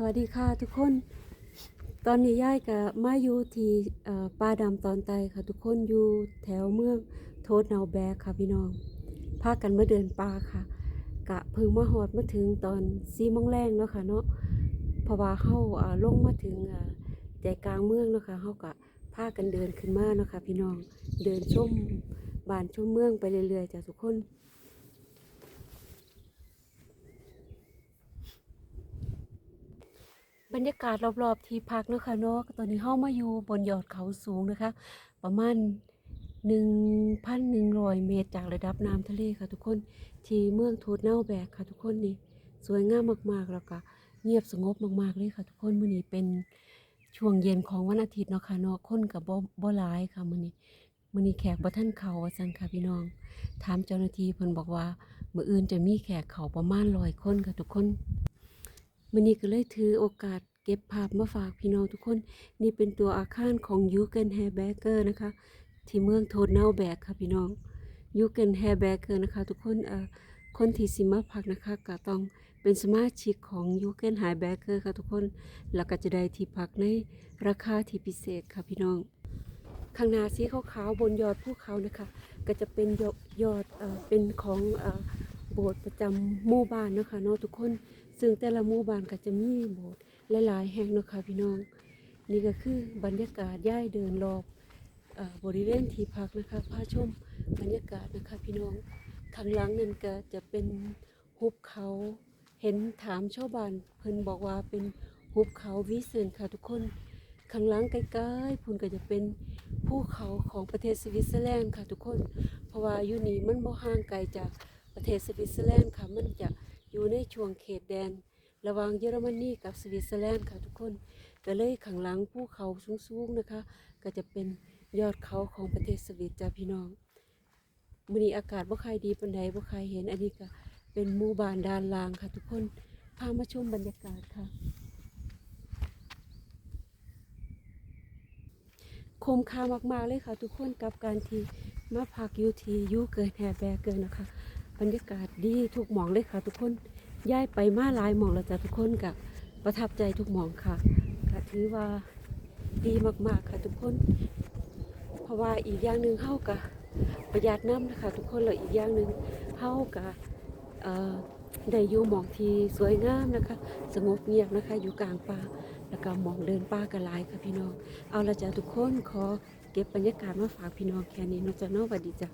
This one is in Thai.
สวัสดีค่ะทุกคน ตอนนี้ย่ายกับมาอยู่ที่ป่าดำตอนไตค่ะทุกคนอยู่แถวเมืองโทษเนาแบกค่ะพี่น้องพากันมาเดินป่าค่ะ กะเพิ่งมาหอดมาถึงตอนซีโมงแรงเนาะค่ะเนาะเพราะว่าเฮาอ่าลงมาถึงใจกลางเมืองเนาะค่ะเฮาก็พากันเดินขึ้นมาเนาะค่ะพี่น้องเดินชมบานชมเมืองไปเรื่อยๆจ้ะทุกคน บรรยากาศรอบๆที่พักเนาะค่ะเนาะตอนนี้เฮามาอยู่บนยอดเขาสูงนะคะ ประมาณ1,100 เมตรจากระดับน้ำทะเลค่ะทุกคน ที่เมืองทูดเน่าแบกค่ะทุกคนนี่สวยงามมากๆแล้วก็เงียบสงบมากๆเลยค่ะ ทุกคนมื้อนี้เป็นช่วงเย็นของวันอาทิตย์เนาะค่ะเนาะคนกับบ่บ่หลายค่ะมื้อนี้มื้อนี้แขกบ่ทันเขาว่าซั่นค่ะพี่น้อง ถามเจ้าหน้าที่เพิ่นบอกว่ามื้ออื่นจะมีแขกเขาประมาณ100คนค่ะทุกคน มื่อนี้ก็เลยถือโอกาสเก็บภาพมาฝากพี่น้องทุกคน นี่เป็นตัวอาคารของยูเกนแฮแบเกอร์นะคะ ที่เมืองโทนเนาแบกค่ะพี่น้องยูเกนแฮแบเกอร์นะคะ ทุกคนเอ่อคนที่สิมาพักนะคะก็ต้องเป็นสมาชิกของยูเกนไฮแบเกอร์ค่ะทุกคน แล้วก็จะได้ที่พักในราคาที่พิเศษค่ะพี่น้อง ข้างหน้าสีขาวๆบนยอดภูเขานะคะ ก็จะเป็นยอดยอดเอ่อเป็นของเอ่อ โบสถ์ประจำหมู่บ้านนะคะเนาะทุกคน ซึ่งแต่ละหมู่บ้านก็จะมีโบสถ์หลายๆ แห่งเนาะค่ะพี่น้อง นี่ก็คือบรรยากาศย่ายเดินรอบอบริเวณที่พักนะคะพาชมบรรยากาศนะคะพี่น้องข้างหลังนั่นก็จะเป็นหุบเขาเห็นถามชาวบ้านเพิ่นบอกว่าเป็นหุบเขาวิเศษค่ะทุกคนข้างหลังใกล้ๆพุ่นก็จะเป็นภูเขาของประเทศสวิตเซอร์แลนด์ค่ะทุกคน เพราะว่าอยู่นี่มันบ่ห่างไกลจาก ประเทศสวิตเซอร์แลนด์ค่ะมันจะอยู่ในช่วงเขตแดน ระหว่างเยอรมนีกับสวิตเซอร์แลนด์ค่ะทุกคนก็เลยข้างหลังภูเขาสูงๆนะคะ ก็จะเป็นยอดเขาของประเทศสวิตจ้าพี่น้องมื้อนี้อากาศบ่ค่อยดีปานใดบ่ค่อยเห็นอันนี้ก็เป็นหมู่บ้านด้านล่างค่ะทุกคนพามาชมบรรยากาศค่ะคุ้มค่ามากๆเลยค่ะทุกคนกับการที่มาพักอยู่ที่ยูเกินแฮแบเกินนะคะ บรรยากาศดีทุกหมองเลยค่ะ ทุกคนย้ายไปมาหลายหมองแล้วจ้ะทุกคนกับประทับใจทุกหมองค่ะก็ถือว่าดีมากๆค่ะทุกคน เพราะว่าอีกอย่างหนึ่งเฮากับประหยัดน้ำนะคะทุกคนแล้วอีกอย่างหนึ่งเฮากับได้อยู่หมองที่สวยงามนะคะ สงบเงียบนะคะ อยู่กลางป่าแล้วก็มองเดินป่ากันหลายค่ะพี่น้อง เอาละจ้ะทุกคนขอเก็บบรรยากาศมาฝากพี่น้องแค่นี้น้องจ้ะน้องสวัสดีจ้ะ